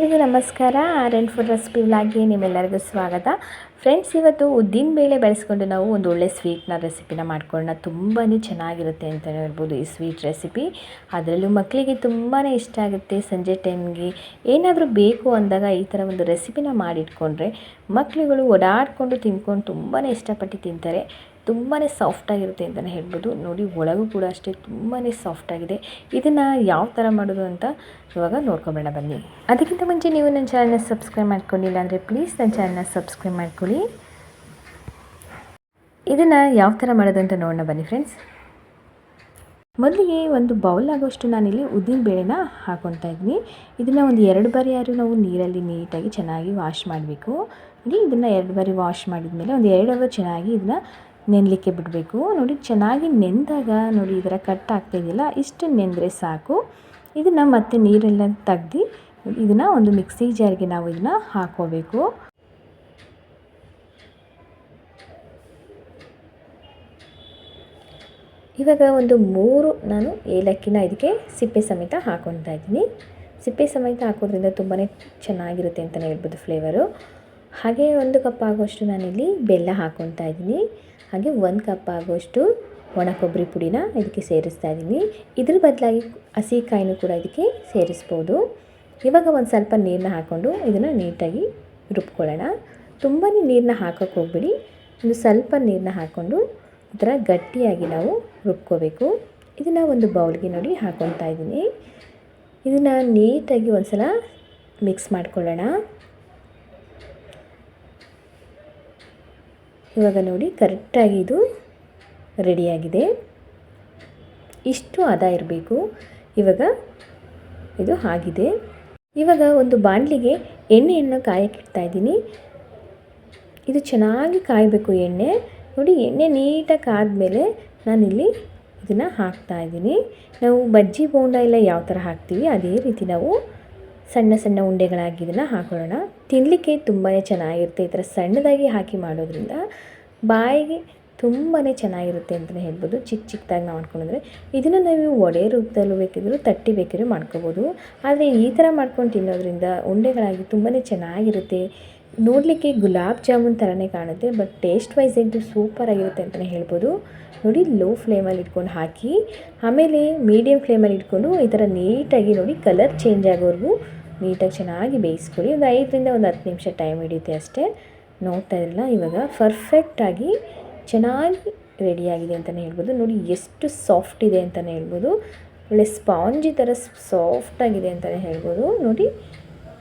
ಎಲ್ಲರಿಗೂ ನಮಸ್ಕಾರ. R and food recipe ವ್ಲಾಗ್ಗೆ ನಿಮ್ಮೆಲ್ಲರಿಗೂ ಸ್ವಾಗತ. ಫ್ರೆಂಡ್ಸ್, ಇವತ್ತು ಉದ್ದಿನ ಬೇಳೆ ಬೆಳೆಸ್ಕೊಂಡು ನಾವು ಒಂದು ಒಳ್ಳೆ ಸ್ವೀಟ್ನ ರೆಸಿಪಿನ ಮಾಡ್ಕೊಳ್ಳೋಣ. ತುಂಬಾ ಚೆನ್ನಾಗಿರುತ್ತೆ ಅಂತಲೇ ಹೇಳ್ಬೋದು ಈ ಸ್ವೀಟ್ ರೆಸಿಪಿ ಅದರಲ್ಲೂ ಮಕ್ಕಳಿಗೆ ತುಂಬಾ ಇಷ್ಟ ಆಗುತ್ತೆ. ಸಂಜೆ ಟೈಮ್ಗೆ ಏನಾದರೂ ಬೇಕು ಅಂದಾಗ ಈ ಥರ ಒಂದು ರೆಸಿಪಿನ ಮಾಡಿಟ್ಕೊಂಡ್ರೆ ಮಕ್ಕಳುಗಳು ಓಡಾಡಿಕೊಂಡು ತಿನ್ಕೊಂಡು ತುಂಬಾ ಇಷ್ಟಪಟ್ಟು ತಿಂತಾರೆ. ತುಂಬಾ ಸಾಫ್ಟಾಗಿರುತ್ತೆ ಅಂತಲೇ ಹೇಳ್ಬೋದು. ನೋಡಿ, ಒಳಗೂ ಕೂಡ ಅಷ್ಟೇ ತುಂಬಾ ಸಾಫ್ಟಾಗಿದೆ ಇದನ್ನು ಯಾವ ಥರ ಮಾಡೋದು ಅಂತ ಇವಾಗ ನೋಡ್ಕೊಬೇಡ ಬನ್ನಿ. ಅದಕ್ಕಿಂತ ಮುಂಚೆ ನೀವು ನನ್ನ ಚಾನಲ್ನ ಸಬ್ಸ್ಕ್ರೈಬ್ ಮಾಡ್ಕೊಂಡಿಲ್ಲ ಅಂದರೆ ಪ್ಲೀಸ್ ನನ್ನ ಚಾನಲ್ನ ಸಬ್ಸ್ಕ್ರೈಬ್ ಮಾಡ್ಕೊಳ್ಳಿ. ಇದನ್ನು ಯಾವ ಥರ ಮಾಡೋದು ಅಂತ ನೋಡೋಣ ಬನ್ನಿ ಫ್ರೆಂಡ್ಸ್ ಮೊದಲಿಗೆ ಒಂದು ಬೌಲ್ ಆಗೋಷ್ಟು ನಾನಿಲ್ಲಿ ಉದ್ದಿನ ಬೇಳೆನ ಹಾಕೊತಾ ಇದ್ದೀನಿ. ಇದನ್ನು ಒಂದು ಎರಡು ಬಾರಿ ಯಾರು ನಾವು ನೀರಲ್ಲಿ ನೀಟಾಗಿ ಚೆನ್ನಾಗಿ ವಾಶ್ ಮಾಡಬೇಕು. ನೋಡಿ, ಇದನ್ನು ಎರಡು ಬಾರಿ ವಾಶ್ ಮಾಡಿದ ಮೇಲೆ ಒಂದು ಎರಡು ಅವರ್ ಚೆನ್ನಾಗಿ ಇದನ್ನು ನೆನಲಿಕ್ಕೆ ಬಿಡಬೇಕು. ನೋಡಿ, ಚೆನ್ನಾಗಿ ನೆಂದಾಗ ನೋಡಿ ಇದರ ಕಟ್ ಆಗ್ತಾಯಿದೆಯಲ್ಲ ಇಷ್ಟು ನೆಂದರೆ ಸಾಕು. ಇದನ್ನು ಮತ್ತೆ ನೀರೆಲ್ಲ ತೆಗ್ದು ಇದನ್ನು ಒಂದು ಮಿಕ್ಸಿ ಜಾರ್ಗೆ ನಾವು ಇದನ್ನು ಹಾಕೋಬೇಕು. ಇವಾಗ ಒಂದು ಮೂರು, ನಾನು ಏಲಕ್ಕಿನ ಇದಕ್ಕೆ ಸಿಪ್ಪೆ ಸಮೇತ ಹಾಕೊತಾ ಇದ್ದೀನಿ. ಸಿಪ್ಪೆ ಸಮೇತ ಹಾಕೋದ್ರಿಂದ ತುಂಬಾ ಚೆನ್ನಾಗಿರುತ್ತೆ ಅಂತಲೇ ಹೇಳ್ಬೋದು ಫ್ಲೇವರು ಹಾಗೆ ಒಂದು ಕಪ್ ಆಗುವಷ್ಟು ನಾನಿಲ್ಲಿ ಬೆಲ್ಲ ಹಾಕ್ಕೊತಾ ಇದ್ದೀನಿ. ಹಾಗೆ ಒಂದು ಕಪ್ ಆಗುವಷ್ಟು ಒಣ ಕೊಬ್ಬರಿ ಪುಡಿನ ಇದಕ್ಕೆ ಸೇರಿಸ್ತಾ ಇದ್ದೀನಿ. ಇದ್ರ ಬದಲಾಗಿ ಹಸಿಕಾಯಿನೂ ಕೂಡ ಇದಕ್ಕೆ ಸೇರಿಸ್ಬೋದು. ಇವಾಗ ಒಂದು ಸ್ವಲ್ಪ ನೀರನ್ನ ಹಾಕ್ಕೊಂಡು ಇದನ್ನು ನೀಟಾಗಿ ರುಬ್ಕೊಳ್ಳೋಣ. ತುಂಬಾ ನೀರನ್ನ ಹಾಕೋಕ್ಕೆ ಹೋಗ್ಬಿಡಿ. ಒಂದು ಸ್ವಲ್ಪ ನೀರನ್ನ ಹಾಕ್ಕೊಂಡು ಒಂಥರ ಗಟ್ಟಿಯಾಗಿ ನಾವು ರುಬ್ಕೋಬೇಕು. ಇದನ್ನು ಒಂದು ಬೌಲ್ಗೆ ನೋಡಿ ಹಾಕ್ಕೊತಾ ಇದ್ದೀನಿ. ಇದನ್ನು ನೀಟಾಗಿ ಒಂದು ಸಲ ಮಿಕ್ಸ್ ಮಾಡ್ಕೊಳ್ಳೋಣ. ಇವಾಗ ನೋಡಿ, ಕರೆಕ್ಟಾಗಿ ಇದು ರೆಡಿಯಾಗಿದೆ. ಇಷ್ಟು ಹದ ಇರಬೇಕು. ಇವಾಗ ಇದು ಆಗಿದೆ. ಇವಾಗ ಒಂದು ಬಾಣಲಿಗೆ ಎಣ್ಣೆಯನ್ನು ಕಾಯಕ್ಕಿಡ್ತಾ ಇದ್ದೀನಿ. ಇದು ಚೆನ್ನಾಗಿ ಕಾಯಬೇಕು ಎಣ್ಣೆ. ನೋಡಿ, ಎಣ್ಣೆ ನೀಟಾಗಿ ಕಾದ್ಮೇಲೆ ನಾನಿಲ್ಲಿ ಇದನ್ನು ಹಾಕ್ತಾ ಇದ್ದೀನಿ. ನಾವು ಬಜ್ಜಿ ಬೋಂಡ ಎಲ್ಲ ಯಾವ ಥರ ಹಾಕ್ತೀವಿ, ಅದೇ ರೀತಿ ನಾವು ಸಣ್ಣ ಸಣ್ಣ ಉಂಡೆಗಳಾಗಿ ಇದನ್ನು ಹಾಕೊಳ್ಳೋಣ. ತಿನ್ನಲಿಕ್ಕೆ ತುಂಬಾ ಚೆನ್ನಾಗಿರುತ್ತೆ ಈ ಥರ ಸಣ್ಣದಾಗಿ ಹಾಕಿ ಮಾಡೋದ್ರಿಂದ ಬಾಯಿಗೆ ತುಂಬಾ ಚೆನ್ನಾಗಿರುತ್ತೆ ಅಂತಲೇ ಹೇಳ್ಬೋದು. ಚಿಕ್ಕ ಚಿಕ್ಕದಾಗಿ ನಾವು ಮಾಡ್ಕೊಂಡ್ರೆ. ಇದನ್ನು ನಾವು ಒಡೆ ರೂಪದಲ್ಲೂ ಬೇಕಿದ್ರೂ ತಟ್ಟಿ ಬೇಕಿದ್ರೂ ಮಾಡ್ಕೋಬೋದು. ಆದರೆ ಈ ಥರ ಮಾಡ್ಕೊಂಡು ತಿನ್ನೋದ್ರಿಂದ ಉಂಡೆಗಳಾಗಿ ತುಂಬಾ ಚೆನ್ನಾಗಿರುತ್ತೆ. ನೋಡಲಿಕ್ಕೆ ಗುಲಾಬ್ ಜಾಮೂನ್ ಥರನೇ ಕಾಣುತ್ತೆ, ಬಟ್ ಟೇಸ್ಟ್ ವೈಸ್ ಅಂತೂ ಸೂಪರ್ ಆಗಿರುತ್ತೆ ಅಂತಲೇ ಹೇಳ್ಬೋದು. ನೋಡಿ, ಲೋ ಫ್ಲೇಮಲ್ಲಿ ಇಟ್ಕೊಂಡು ಹಾಕಿ, ಆಮೇಲೆ ಮೀಡಿಯಮ್ ಫ್ಲೇಮಲ್ಲಿ ಇಟ್ಕೊಂಡು ಈ ಥರ ನೀಟಾಗಿ ನೋಡಿ, ಕಲರ್ ಚೇಂಜ್ ಆಗೋವರೆಗೂ ನೀಟಾಗಿ ಚೆನ್ನಾಗಿ ಬೇಯಿಸ್ಕೊಳ್ಳಿ. ಒಂದು ಐದರಿಂದ ಒಂದು ಹತ್ತು ನಿಮಿಷ ಟೈಮ್ ಹಿಡಿಯುತ್ತೆ ಅಷ್ಟೇ. ನೋಡ್ತಾ ಇರಲ್ಲ, ಇವಾಗ ಪರ್ಫೆಕ್ಟಾಗಿ ಚೆನ್ನಾಗಿ ರೆಡಿಯಾಗಿದೆ ಅಂತಲೇ ಹೇಳ್ಬೋದು. ನೋಡಿ ಎಷ್ಟು ಸಾಫ್ಟ್ ಇದೆ ಅಂತಲೇ ಹೇಳ್ಬೋದು. ಒಳ್ಳೆ ಸ್ಪಾಂಜಿ ಥರ ಸಾಫ್ಟಾಗಿದೆ ಅಂತಲೇ ಹೇಳ್ಬೋದು. ನೋಡಿ,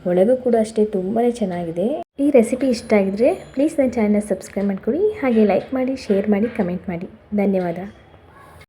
ಒಳಗೂ ಕೂಡ ಅಷ್ಟೇ ತುಂಬಾ ಚೆನ್ನಾಗಿದೆ. ಈ ರೆಸಿಪಿ ಇಷ್ಟ ಆಗಿದ್ರೆ ಪ್ಲೀಸ್ ನನ್ನ ಚಾನಲ್ನ ಸಬ್ಸ್ಕ್ರೈಬ್ ಮಾಡ್ಕೊಳ್ಳಿ. ಹಾಗೆ ಲೈಕ್ ಮಾಡಿ ಶೇರ್ ಮಾಡಿ ಕಮೆಂಟ್ ಮಾಡಿ. ಧನ್ಯವಾದ.